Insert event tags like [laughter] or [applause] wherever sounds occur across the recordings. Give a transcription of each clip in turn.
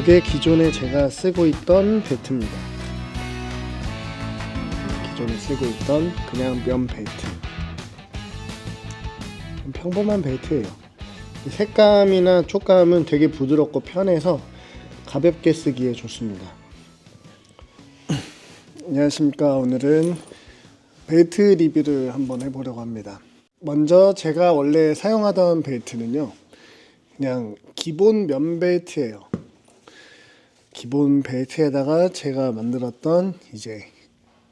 이게 기존에 제가 쓰고 있던 벨트입니다. 기존에 쓰고 있던 그냥 면 벨트. 평범한 벨트예요. 색감이나 촉감은 되게 부드럽고 편해서 가볍게 쓰기에 좋습니다. [clears throat] 안녕하십니까. 오늘은 벨트 리뷰를 한번 해보려고 합니다. 먼저 제가 원래 사용하던 벨트는요. 그냥 기본 면 벨트예요. 기본 벨트에다가 제가 만들었던 이제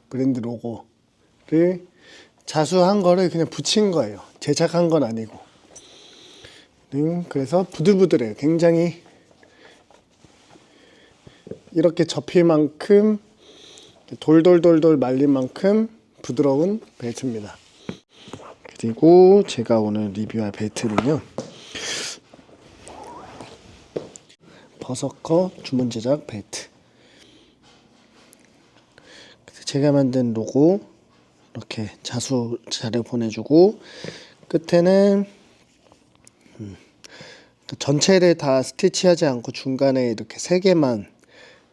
브랜드 로고를 자수한 거를 그냥 붙인 거예요. 제작한 건 아니고. 음, 그래서 부들부들해요. 굉장히 이렇게 접힐 만큼 돌돌돌돌 말린 만큼 부드러운 벨트입니다. 그리고 제가 오늘 리뷰할 벨트는요. 버서커 주문 제작. 그래서 제가 만든 로고 이렇게 자수 자료 보내주고 끝에는 음, 전체를 다 스티치하지 않고 중간에 이렇게 세 개만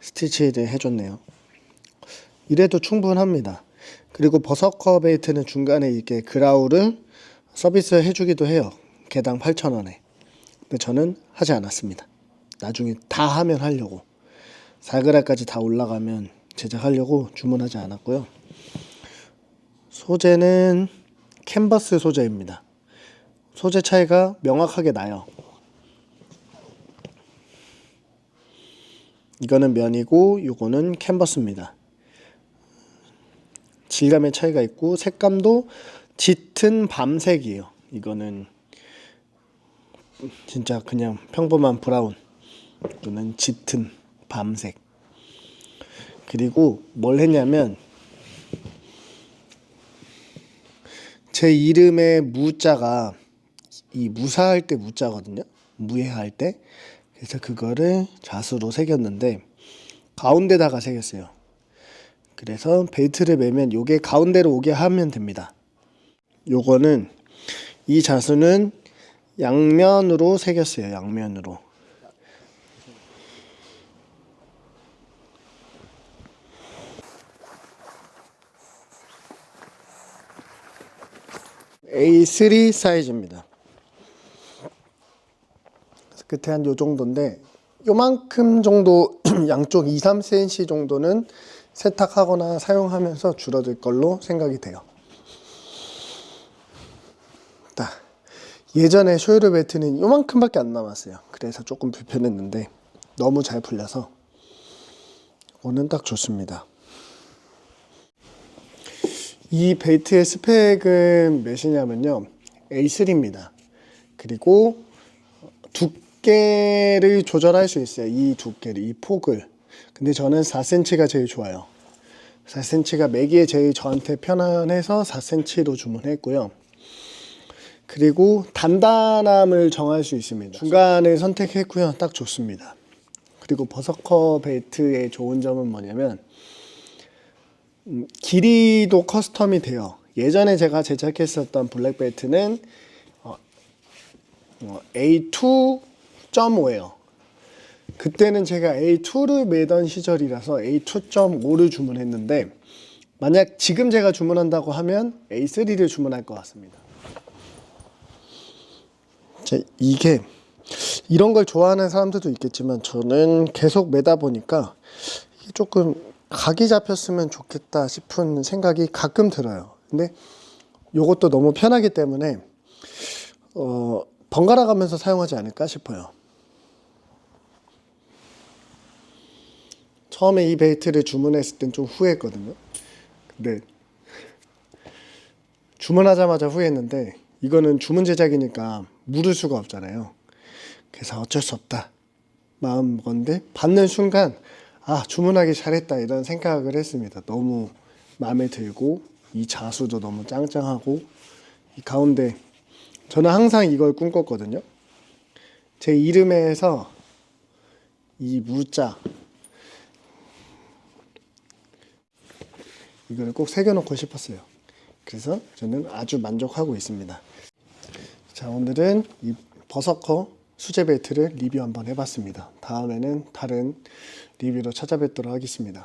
스티치를 해줬네요. 이래도 충분합니다. 그리고 버서커 벨트는 중간에 이렇게 그라우를 서비스 해주기도 해요. 개당 8,000원에. 근데 저는 하지 않았습니다. 나중에 다 하면 하려고. 살그라까지 다 올라가면 제작하려고 주문하지 않았고요. 소재는 캔버스 소재입니다. 소재 차이가 명확하게 나요. 이거는 면이고 이거는 캔버스입니다. 질감의 차이가 있고 색감도 짙은 밤색이에요. 이거는 진짜 그냥 평범한 브라운. 이거는 짙은 밤색. 그리고 뭘 했냐면 제 이름의 무자가 이 무사할 때 무자거든요. 무해할 때. 그래서 그거를 자수로 새겼는데 가운데다가 새겼어요. 그래서 벨트를 매면 요게 가운데로 오게 하면 됩니다. 요거는 이 자수는 양면으로 새겼어요. 양면으로. A3 사이즈입니다. 끝에 한 요 정도인데 요만큼 정도 [clears throat] 양쪽 2, 3cm 정도는 세탁하거나 사용하면서 줄어들 걸로 생각이 돼요. 딱 예전에 쇼유르 벨트는 요만큼밖에 안 남았어요. 그래서 조금 불편했는데 너무 잘 풀려서 오는 딱 좋습니다. 이 벨트의 스펙은 몇이냐면요. A3입니다. 그리고 두께를 조절할 수 있어요. 이 두께를, 이 폭을. 근데 저는 4cm가 제일 좋아요. 4cm가 매기에 제일 저한테 편안해서 4cm로 주문했고요. 그리고 단단함을 정할 수 있습니다. 중간을 선택했고요. 딱 좋습니다. 그리고 버서커 벨트의 좋은 점은 뭐냐면 음, 길이도 커스텀이 돼요. 예전에 제가 제작했었던 블랙벨트는 어, 어, A2.5예요. 그때는 제가 A2를 매던 시절이라서 A2.5를 주문했는데 만약 지금 제가 주문한다고 하면 A3를 주문할 것 같습니다. 자, 이게 이런 걸 좋아하는 사람들도 있겠지만 저는 계속 매다 보니까 조금 각이 잡혔으면 좋겠다 싶은 생각이 가끔 들어요. 근데 이것도 너무 편하기 때문에 어, 번갈아 가면서 사용하지 않을까 싶어요. 처음에 이 벨트를 주문했을 땐 좀 후회했거든요. 근데 주문하자마자 후회했는데 이거는 주문 제작이니까 물을 수가 없잖아요. 그래서 어쩔 수 없다. 마음 먹었는데 받는 순간 아 주문하기 잘했다 이런 생각을 했습니다. 너무 마음에 들고 이 자수도 너무 짱짱하고 이 가운데 저는 항상 이걸 꿈꿨거든요. 제 이름에서 이 무자 이걸 꼭 새겨놓고 싶었어요. 그래서 저는 아주 만족하고 있습니다. 자 오늘은 이 버서커 수제 벨트를 리뷰 한번 해봤습니다. 다음에는 다른 리뷰로 찾아뵙도록 하겠습니다.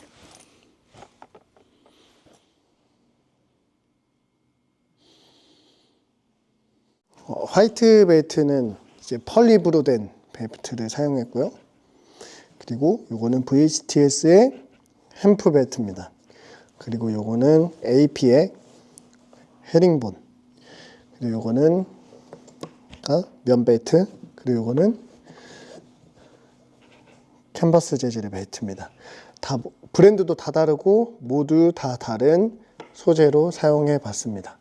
어, 화이트 벨트는 이제 펄립으로 된 벨트를 사용했고요. 그리고 요거는 VHTS의 햄프 벨트입니다. 그리고 요거는 AP의 헤링본. 그리고 요거는 아, 면 벨트. 그리고 요거는 캔버스 재질의 벨트입니다. 다 브랜드도 다 다르고 모두 다 다른 소재로 사용해 봤습니다.